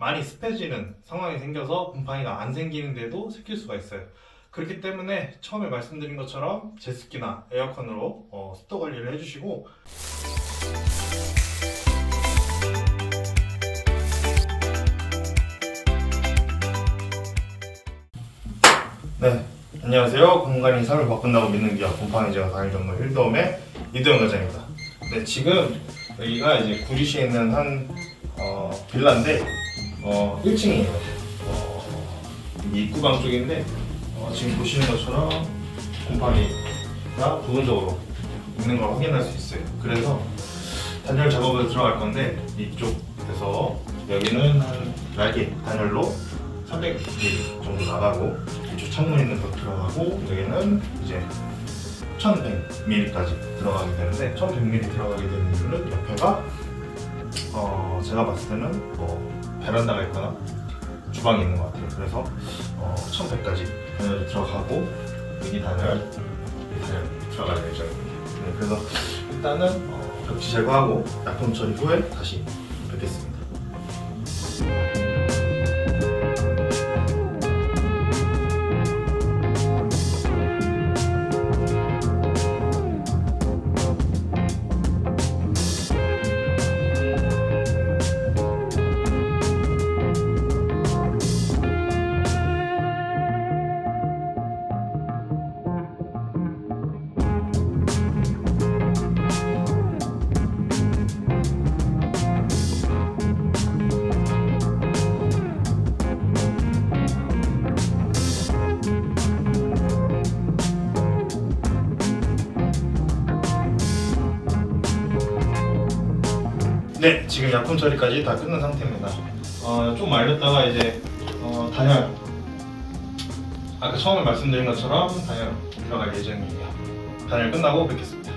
많이 습해지는 상황이 생겨서 곰팡이가 안 생기는데도 생길 수가 있어요. 그렇기 때문에 처음에 말씀드린 것처럼 제습기나 에어컨으로 어, 습도 관리를 해주시고 네, 안녕하세요. 공간이 삶을 바꾼다고 믿는 기업 곰팡이 제거 단일 전문 힐드홈의 이도영 과장입니다. 네, 지금 여기가 이제 구리시에 있는 한 어, 빌라인데 어, 1층이에요. 어, 입구방 쪽인데 어, 지금 보시는 것처럼 곰팡이가 부분적으로 있는 걸 확인할 수 있어요. 그래서 단열 작업을 들어갈 건데 이쪽에서 여기는 한 날개 단열로 300mm 정도 나가고 이쪽 창문 있는 벽 들어가고 여기는 이제 1100mm까지 들어가게 되는데 1100mm 들어가게 되는 이유는 옆에가 어 제가 봤을 때는 뭐 베란다가 있거나 주방이 있는 것 같아요. 그래서 어 1100까지 단열이 들어가고 여기 단열, 단열 들어갈 예정입니다. 네, 그래서 일단은 어, 벽지 제거하고 약품 처리 후에 다시 뵙겠습니다. 네, 지금 약품 처리까지 다 끝난 상태입니다. 어, 좀 말렸다가 이제 어, 단열 아까 처음에 말씀드린 것처럼 단열 들어갈 예정이에요. 단열 끝나고 뵙겠습니다.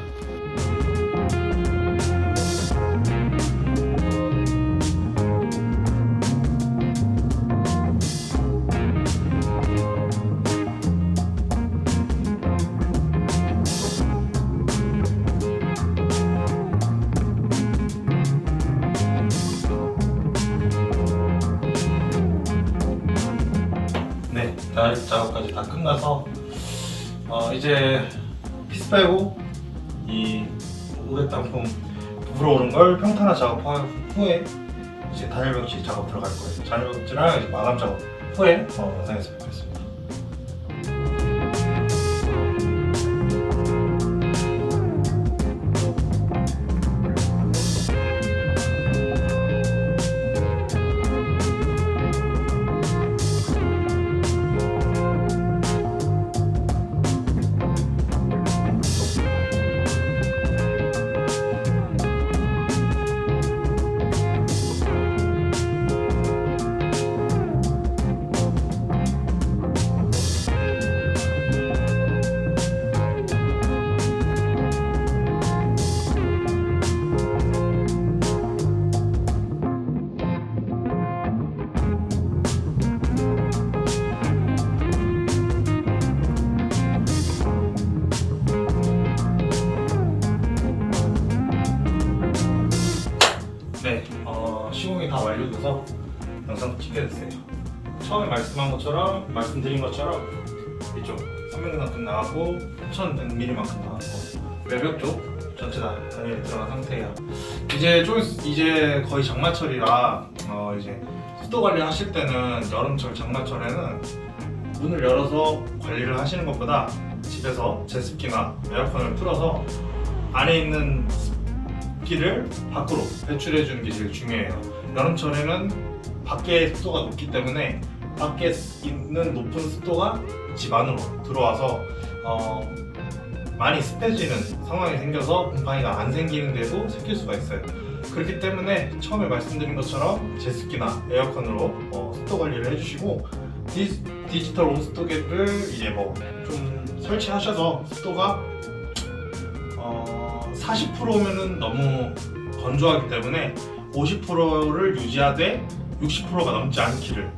네, 단열 작업까지 다 끝나서 어, 이제 피스 빼고 이 우레탄품 불어오른 걸 평탄화 작업한 후에 이제 단열 벽지 작업 들어갈 거예요. 단열 벽지랑 이제 마감 작업 후에 어, 영상에서 뵙겠습니다. 다 완료돼서 영상 찍게 됐어요. 처음에 말씀한 것처럼 말씀드린 것처럼 이쪽 300만큼 나가고 1100mm만큼 나가고 외벽 쪽 전체 다 단열이 들어간 상태예요. 이제 좀 있- 이제 거의 장마철이라 어, 이제 습도 관리 하실 때는 여름철 장마철에는 문을 열어서 관리를 하시는 것보다 집에서 제습기나 에어컨을 틀어서 안에 있는 습기를 밖으로 배출해 주는 게 제일 중요해요. 여름철에는 밖에 습도가 높기 때문에 밖에 있는 높은 습도가 집 안으로 들어와서 어, 많이 습해지는 상황이 생겨서 곰팡이가 안 생기는데도 생길 수가 있어요. 그렇기 때문에 처음에 말씀드린 것처럼 제습기나 에어컨으로 어, 습도 관리를 해주시고 디, 디지털 온습도계를 이제 뭐 좀 설치하셔서 습도가 어, 40%면은 너무 건조하기 때문에 50%를 유지하되 60%가 넘지 않기를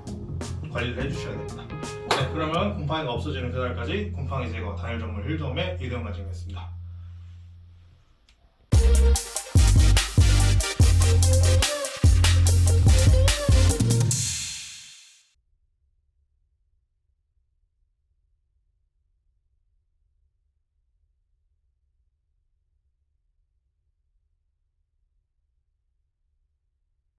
관리를 해주셔야 됩니다. 네, 그러면 곰팡이가 없어지는 그날까지 곰팡이 제거 단일 정물 1도움에 이대영 과장이었습니다.